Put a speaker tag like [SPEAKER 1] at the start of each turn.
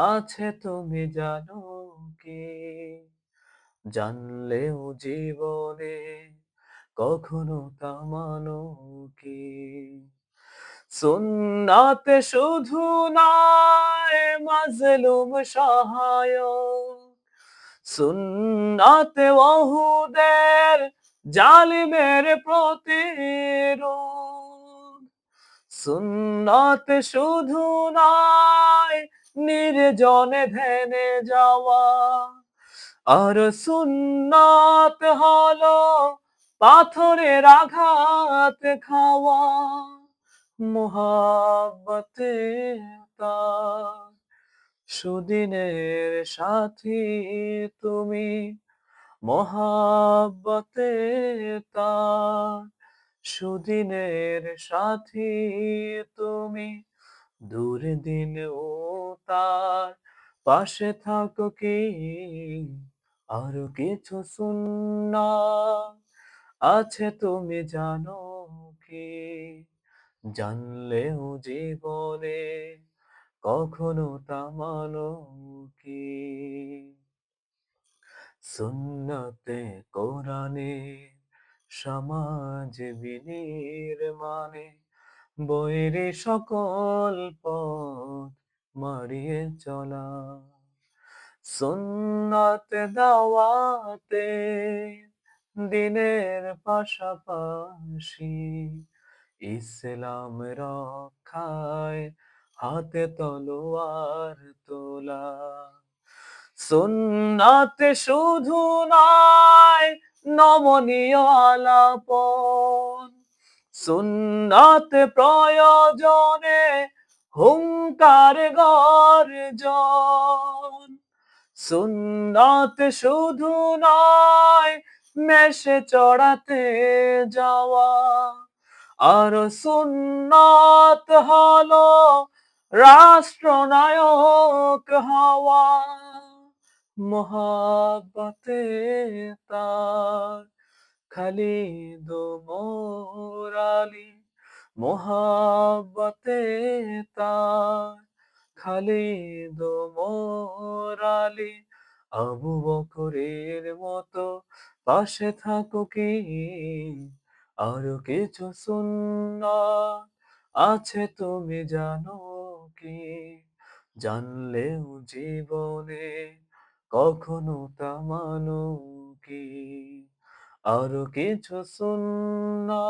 [SPEAKER 1] আছে তুমি জানো কি? জানলেও জীবনে কখনো তা মানো কি? সুন্নাতে শুধু নয় মাজলুম সহায় সুন্নাতে ওহুদের জালিমের প্রতিরোধ। সুন্নাতে শুধু নয় নির্জনে ধ্যানে যাওয়া। আর সুন্নাত হলো পাথরের আঘাত খাওয়া। মোহাব্বতে তার সুদিনের সাথী তুমি। মোহাব্বতে সুদিনের সাথী তুমি। দূর দিন ও তার। পাশে থাকো কি? আরও কিছু সুন্না আছে তুমি জানো কি? জানলেও জীবনে কখনো তা মানো কি? সুন্নতে, কোরআনে, সমাজ বিনির মানে বৈরে সকল পথ মারিয়ে চলা। সুন্নতে দাওয়াতে দিনের পাশাপাশি ইসলাম রক্ষায় হাতে তলোয়ার তোলা। সুন্নাতে শুধু নয় নমনীয় আলাপন সুন্নাতে প্রয়োজনে হুঙ্কার গর্জন। সুন্নাতে শুধু নয় মেশে চড়াতে যাওয়া। আর সুন্নত হলো রাষ্ট্রনায়ক হওয়া। মোহাব্বতে তার খালিদ মোরালি মোহাব্বতে তার খালিদ মোরালি আবু বকরের মতো পাশে থাকো কি? আরও কিছু সুন্না আছে তুমি জানো কি? জানলেও জীবনে কখনো তা মানো কি? আরও কিছু সুন্না